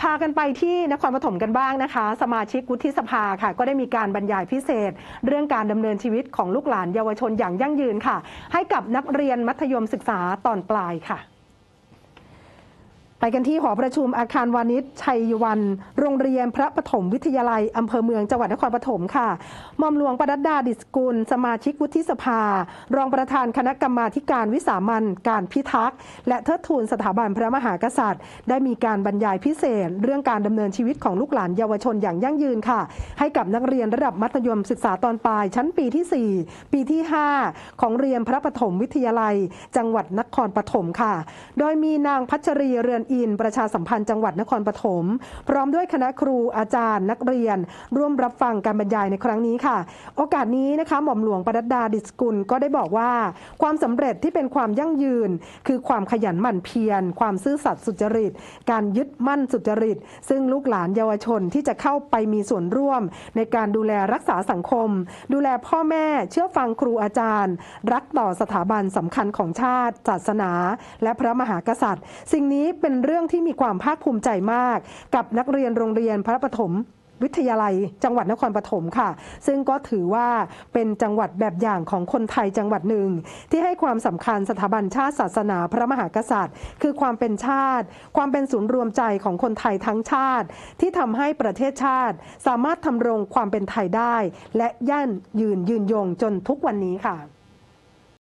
พากันไปที่นครปฐมกันบ้างนะคะ สมาชิกวุฒิสภาค่ะ ก็ได้มีการบรรยายพิเศษ เรื่องการดำเนินชีวิตของลูกหลานเยาวชนอย่างยั่งยืนค่ะ ให้กับนักเรียนมัธยมศึกษาตอนปลายค่ะ ไปกันที่หอประชุมอาคารวานิชชัยวัน โรงเรียนพระปฐมวิทยาลัย อำเภอเมืองจังหวัดนครปฐมค่ะหม่อมหลวงปนัดดาดิสกุล สมาชิกวุฒิสภา รองประธานคณะกรรมาการวิสามันการพิทักษ์ และเทิดทูนสถาบันพระมหากษัตริย์ ได้มีการบรรยายพิเศษ เรื่องการดำเนินชีวิตของลูกหลานเยาวชนอย่างยั่งยืนค่ะ ให้กับนักเรียนระดับมัธยมศึกษาตอนปลายชั้นปีที่ 4 ปีที่ 5 ของเรียนพระปฐมวิทยาลัย จังหวัดนครปฐมค่ะ โดยมีนางพัชรีเรือนอิน ประชาสัมพันธ์จังหวัดนครปฐม พร้อมด้วยคณะครูอาจารย์นักเรียน ร่วมรับฟังการบรรยายในครั้งนี้ค่ะ โอกาสนี้นะคะหม่อมหลวงปนัดดาดิสกุลก็ได้บอกว่า ความสำเร็จที่เป็นความยั่งยืน คือความขยันหมั่นเพียร ความซื่อสัตย์สุจริต การยึดมั่นสุจริต ซึ่งลูกหลานเยาวชนที่จะเข้าไปมีส่วนร่วม ในการดูแลรักษาสังคม ดูแลพ่อแม่เชื่อฟังครูอาจารย์ รักต่อสถาบันสำคัญของชาติ ศาสนา และพระมหากษัตริย์ สิ่งนี้เป็นเรื่องที่มีความภาคภูมิใจมาก กับนักเรียนโรงเรียนพระปฐมวิทยาลัยจังหวัดนครปฐมค่ะ ซึ่งก็ถือว่าเป็นจังหวัดแบบอย่างของคนไทยจังหวัดหนึ่ง ที่ให้ความสำคัญสถาบันชาติศาสนาพระมหากษัตริย์ คือความเป็นชาติ ความเป็นศูนย์รวมใจของคนไทยทั้งชาติ ที่ทำให้ประเทศชาติ สามารถทำรงความเป็นไทยได้ และยั่นยืนยืนยงจนทุกวันนี้ค่ะ